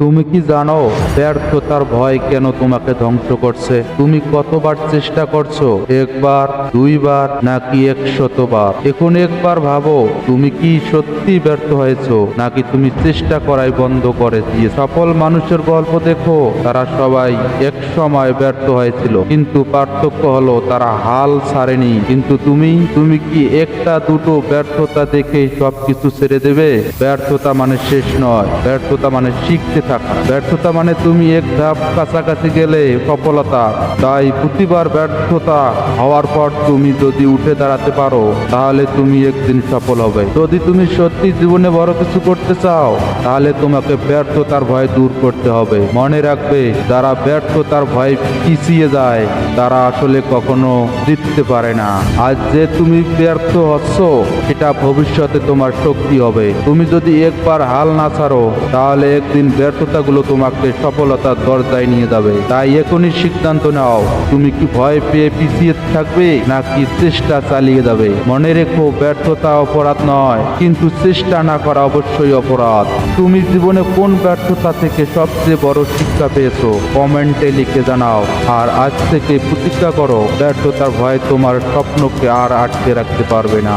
তুমি কি জানো, ব্যর্থতার ভয় কেন তোমাকে ধ্বংস করছে? তুমি কতবার চেষ্টা করছ, একবার, দুইবার, নাকি একশতবার? এখন একবার ভাবো, তুমি কি সত্যি ব্যর্থ হয়েছো, নাকি তুমি চেষ্টা করাই বন্ধ করে দিয়ে সফল মানুষের গল্প দেখো, তারা সবাই এক সময় ব্যর্থ হয়েছিল, কিন্তু পার্থক্য হলো তারা হাল ছাড়েনি। কিন্তু তুমি তুমি কি একটা দুটো ব্যর্থতা দেখে সবকিছু ছেড়ে দেবে? ব্যর্থতা মানে শেষ নয়, ব্যর্থতা মানে শিখতে থাকা। ব্যর্থতা মানে তুমি এক ধাপ কাছাকাছি গেলে সফলতা। তাই প্রতিবার ব্যর্থতা হওয়ার পর তুমি যদি উঠে দাঁড়াতে পারো, তাহলে তুমি একদিন সফল হবে। যদি তুমি সত্যি জীবনে বড় কিছু করতে চাও, তাহলে তোমাকে ব্যর্থতার ভয় দূর করতে হবে। মনে রাখবে, যারা ব্যর্থতার ভয় পিছিয়ে যায়, তারা আসলে কখনো জিততে পারে না। আজ যে তুমি ব্যর্থ হচ্ছ, সেটা ভবিষ্যতে তোমার শক্তি হবে। তুমি যদি একবার হাল না ছাড়ো, তাহলে একদিন ব্যর্থতাগুলো তোমাকে সফলতার দরজায় নিয়ে যাবে। তাই এখনই সিদ্ধান্ত নাও, তুমি কি ভয় পেয়ে পিছিয়ে থাকবে নাকি চেষ্টা চালিয়ে যাবে। মনে রেখো, ব্যর্থতা অপরাধ নয়, কিন্তু চেষ্টা না করা অবশ্যই অপরাধ। তুমি জীবনে কোন ব্যর্থতা থেকে সবচেয়ে বড় শিক্ষা পেয়েছ? কমেন্টে লিখে জানাও, আর আজ থেকে প্রতিজ্ঞা করো, ব্যর্থতার ভয় তোমার স্বপ্নকে আর আটকে রাখতে পারবে না।